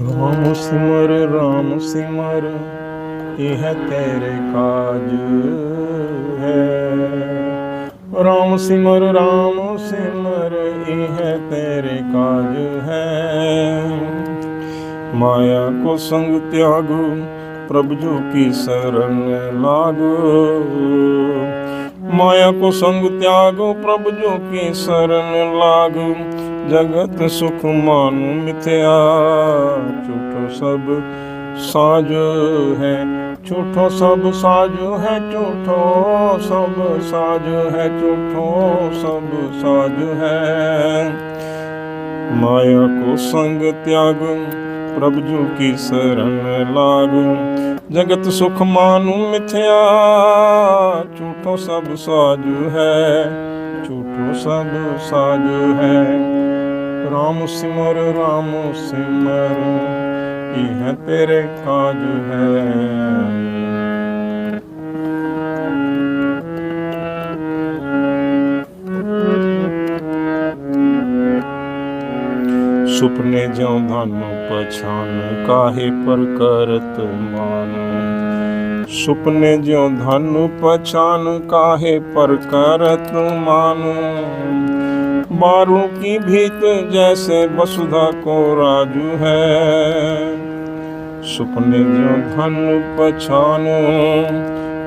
ਰਾਮ ਸਿਮਰ ਰਾਮ ਸਿਮਰ, ਇਹ ਤੇਰੇ ਕਾਜ ਹੈ। ਰਾਮ ਸਿਮਰ ਰਾਮ ਸਿਮਰ, ਇਹ ਤੇਰੇ ਕਾਜ ਹੈ। ਮਾਇਆ ਕੋ ਸੰਗ ਤਿਆਗੋ, ਪ੍ਰਭ ਜੋ ਕੀ ਸ਼ਰਨ ਲਾਗੋ। ਮਾਇਆ ਕੋ ਸੰਗ ਤਿਆਗੋ, ਪ੍ਰਭ ਜੋ ਕੀ ਸਰਣ ਲਾਗੋ। ਜਗਤ ਸੁਖ ਮਾਨੁ ਮਿਥਿਆ, ਝੂਠੋ ਸਭ ਸਾਜ ਹੈ। ਝੂਠੋ ਸਭ ਸਾਜ ਹੈ, ਝੂਠੋ ਸਭ ਸਾਜ ਹੈ, ਝੂਠੋ ਸਭ ਸਾਜ ਹੈ। ਮਾਇਆ ਕੋ ਸੰਗ ਤਿਆਗ ਪ੍ਰਭ ਜੂ ਕੀ ਸਰਣ ਲਾਗੂ। ਜਗਤ ਸੁਖ ਮਾਨੂ ਮਿਥਿਆ, ਝੂਠੋ ਸਭ ਸਾਜੂ ਹੈ, ਝੂਠੋ ਸਭ ਸਾਜੂ ਹੈ। ਰਾਮ ਸਿਮਰ ਰਾਮ ਸਿਮਰ, ਇਹ ਤੇਰੇ ਕਾਜ ਹੈ। सुपने जो भानु पछान काहे पर करत मान? सुपने जो धनु पछान काहे पर करत मानो? बारू की भीत जैसे वसुधा को राजू है। सुपने जो धनु पछानो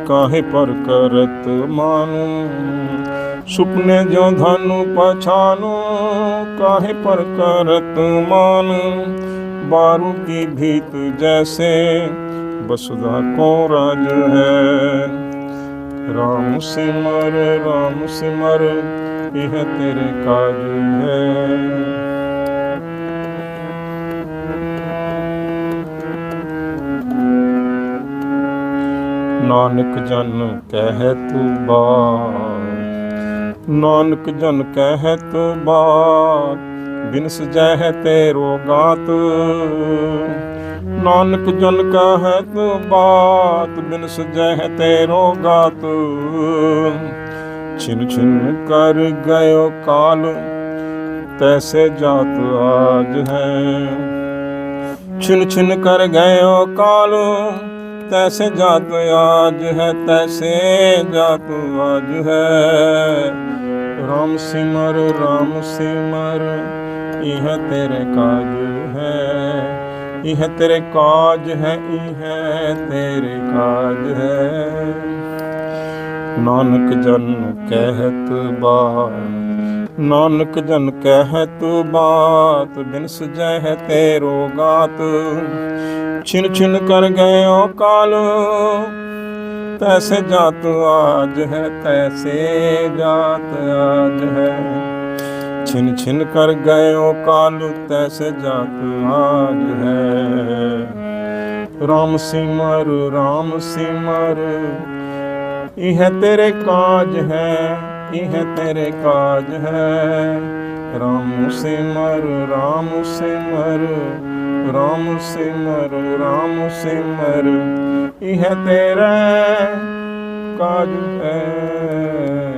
કાહે પર કરત માનું ਸੁਪਨੇ ਜੋ ਧਾਨੂੰ ਪਛਾਨੂ, ਕਾਹੇ ਪਰ ਕਰਤ ਮਾਨ? ਬਾਰੂ ਕੀ ਭੀਤ ਜੈਸੇ, ਬਸਦਾ ਕੋ ਰਾਜ ਹੈ? RAM ਸਿਮਰ RAM ਸਿਮਰ, ਇਹ ਤੇਰੇ ਕਾਜ ਹੈ। ਨਾਨਕ ਜਨ ਕਹਿ ਤੂ ਬਾ ਨਾਨਕ ਜਨ ਕਹਿ ਤੂ ਬਾ ਬਿਨਸ ਜਹ ਤੇ ਰੋਗਾਤ। ਨਾਨਕ ਜਨ ਕਹਿ ਤੂ ਬਾਤ, ਬਿਨਸ ਜਹ ਤੇ ਰੋਗਾਤ। ਛਿਨ ਛਿਨ ਕਰ ਗਇਓ ਕਾਲ, ਤੈਸੇ ਜਾਤ ਆਜ ਹੈ। ਛਿਨ ਛਿਨ ਕਰ ਗਇਓ ਕਾਲ ਤੈਸੇ ਜਾਤ ਆਜ ਹੈ, ਤੈਸੇ ਜਾਤ ਆਜ ਹੈ। ਰਾਮ ਸਿਮਰ ਰਾਮ ਸਿਮਰ, ਇਹ ਤੇਰੇ ਕਾਜ ਹੈ। ਇਹ ਤੇਰੇ ਕਾਜ ਹੈ, ਇਹ ਤੇਰੇ ਕਾਜ ਹੈ। ਨਾਨਕ ਜਨ ਕਹਿਤ ਬਾਤ ਨਾਨਕ ਜਨ ਕਹਿ ਕਹਿਤ ਬਾਤ, ਬਿਨ ਸਜੈ ਹੈ ਤੇਰੋ ਗਾਤ ਛਿਨ ਛਿਨ ਕਰ ਗਇਓ ਕਾਲ, ਤੈਸੇ ਜਾਤ ਆਜ ਹੈ, ਤੈਸੇ ਜਾਤ ਆਜ ਹੈ। ਛਿਨ ਛਿਨ ਕਰ ਗਇਓ ਕਾਲ, ਤੈਸੇ ਜਾਤ ਆਜ ਹੈ। ਰਾਮ ਸਿਮਰ ਰਾਮ ਸਿਮਰ, ਇਹ ਤੇਰੇ ਕਾਜ ਹੈ। ਇਹ ਤੇਰੇ ਕਾਜ ਹੈ। ਰਾਮ ਸਿਮਰ ਰਾਮ ਸਿਮਰ ਰਾਮ ਸਿਮਰ ਰਾਮ ਸਿਮਰ। ਇਹ ਤੇਰਾ ਕਾਜ ਹੈ।